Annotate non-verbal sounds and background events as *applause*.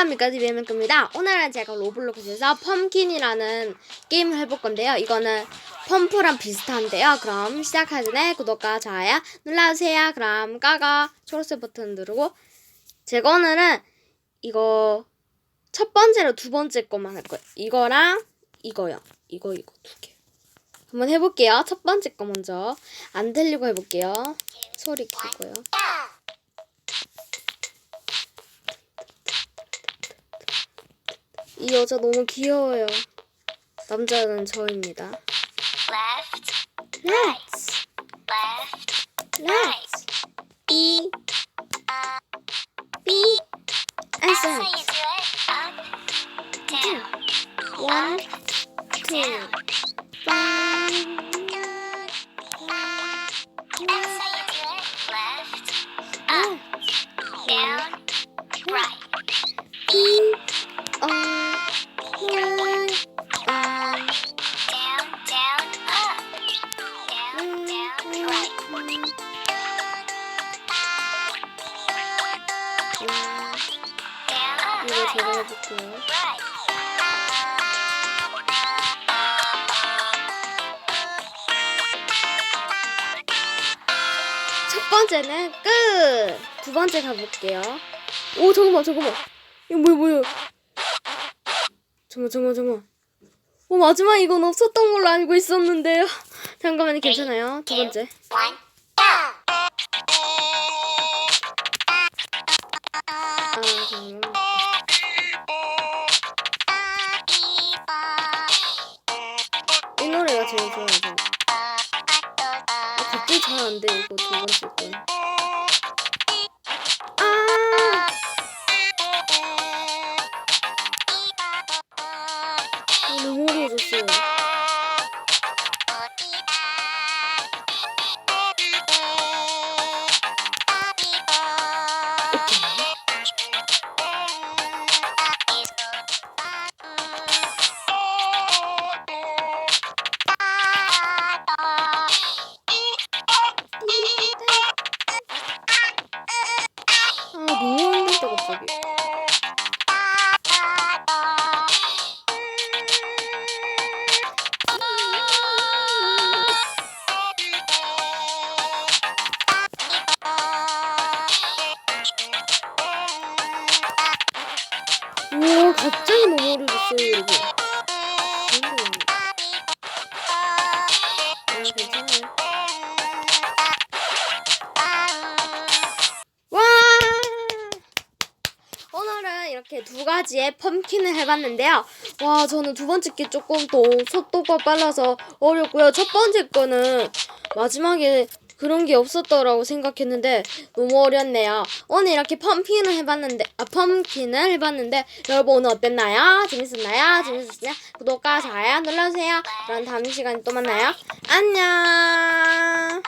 안녕하십니까 디비엠입니다. 오늘은 제가 로블록스에서 펌킨이라는 게임을 해볼 건데요. 이거는 펌프랑 비슷한데요. 그럼 시작하기 전에 구독과 좋아요 눌러주세요. 그럼 까가 초록색 버튼 누르고 제가 오늘은 이거 첫 번째로 두 번째 것만 할 거예요. 이거랑 이거요. 이거 이거 두개. 한번 해볼게요. 첫 번째 거 먼저. 안 들리고 해볼게요. 소리 키고요 이 여자 너무 귀여워요. 남자는 저입니다. left, Let's, left, let's, B, B, it. Up, down, one, two, it. Left, up, down, right. 이거 제가. 해볼게요. 첫 번째는 끝. 두 번째 가볼게요. 오 잠깐만 잠깐만. 이거 뭐야 뭐야. 잠깐 잠깐 잠깐. 오 마지막 이건 없었던 걸로 알고 있었는데요. *laughs* 잠깐만요 괜찮아요. 두 번째. 이 노래가 제일 좋아요. 아, 갑자기 잘안 돼 이거 두 번째 건. 아. 아, 너무 어려워졌어요. 우와 갑자기 어려워. 아 괜찮아요. 와! 오늘은 이렇게 두 가지의 펌킨을 해봤는데요. 와, 저는 두 번째 게 조금 더 속도가 빨라서 어렵고요. 첫 번째 거는 마지막에 그런 게 없었더라고 생각했는데 너무 어렵네요. 오늘 이렇게 펌킨을 해봤는데, 아, 펌킨을 해봤는데 여러분 오늘 어땠나요? 재밌었나요? 재밌었나요? 구독과 좋아요 눌러주세요. 그럼 다음 시간에 또 만나요. 안녕!